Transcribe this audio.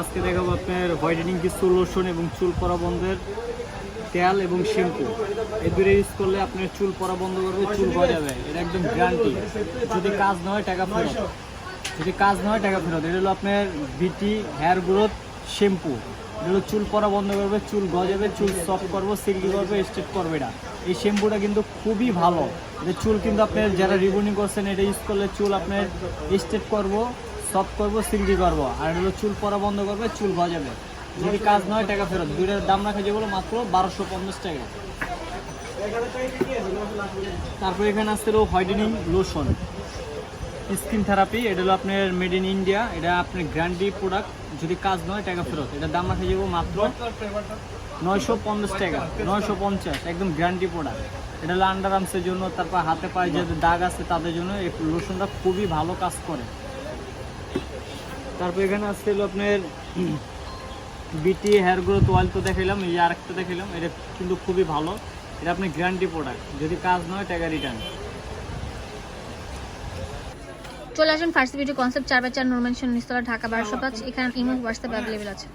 আজকে দেখাবো আপনার হোয়াইটেনিং কিছু লোশন এবং চুল পরা বন্ধের তেল এবং শ্যাম্পু এই দুটো ইউজ করলে আপনার চুল পরা বন্ধ করবে, চুল গজাবে এটা একদম গ্যারান্টি যদি কাজ না হয়, টাকা ফেরত। যদি কাজ না হয়, টাকা ফেরত। এটা হলো আপনার বিটি হেয়ার গ্রোথ শ্যাম্পু এটা হলো চুল পরা বন্ধ করবে, চুল গজাবে, চুল সফট করব সিল্কি করবে স্ট্রেট করবে এটা। এই শ্যাম্পুটা কিন্তু খুবই ভালো। এটা চুল কিন্তু আপনার যারা রিবনিং করছেন, এটা ইউজ করলে চুল আপনার স্ট্রেট করব। সফট করব সিল্কি করব। আর হলো চুল পরা বন্ধ করবে, চুল গজাবে। যদি কাজ নয়, টাকা ফেরত। দুইটার দাম রাখা যেগুলো মাত্র বারোশো পঞ্চাশ টাকা। তারপর এখানে আসছে হলো হোয়াইটেনিং লোশন। স্কিন থেরাপি, এটা হলো আপনার মেড ইন ইন্ডিয়া। এটা আপনার গ্যারান্টি প্রোডাক্ট। যদি কাজ নয়, টাকা ফেরত। এটার দাম রাখা যাব মাত্র নয়শো পঞ্চাশ টাকা। নয়শো পঞ্চাশ, একদম গ্যারান্টি প্রোডাক্ট। এটা হলো আন্ডার আর্মসের জন্য, তারপর হাতে পায়ে যে দাগ আছে, তাদের জন্য এই লোশনটা খুবই ভালো কাজ করে। তারপর এখানে আসছে হলো আপনার বিটি হেয়ার গ্রোথ অয়েল তো দেখাইলাম, এই আরেকটা দেখাইলাম, এটা কিন্তু খুবই ভালো। এটা আপনি গ্যারান্টি প্রোডাক্ট যদি কাজ নয় টাকা রিটার্ন চলে আসুন ফার্স্ট বিউটি কনসেপ্ট চার বাই চার নর্মেনশন নিস্তলা, ঢাকা, বারোশো পাঁচ, এখানে ইমো হোয়াটসঅ্যাপ অ্যাভেলেবেল আছে।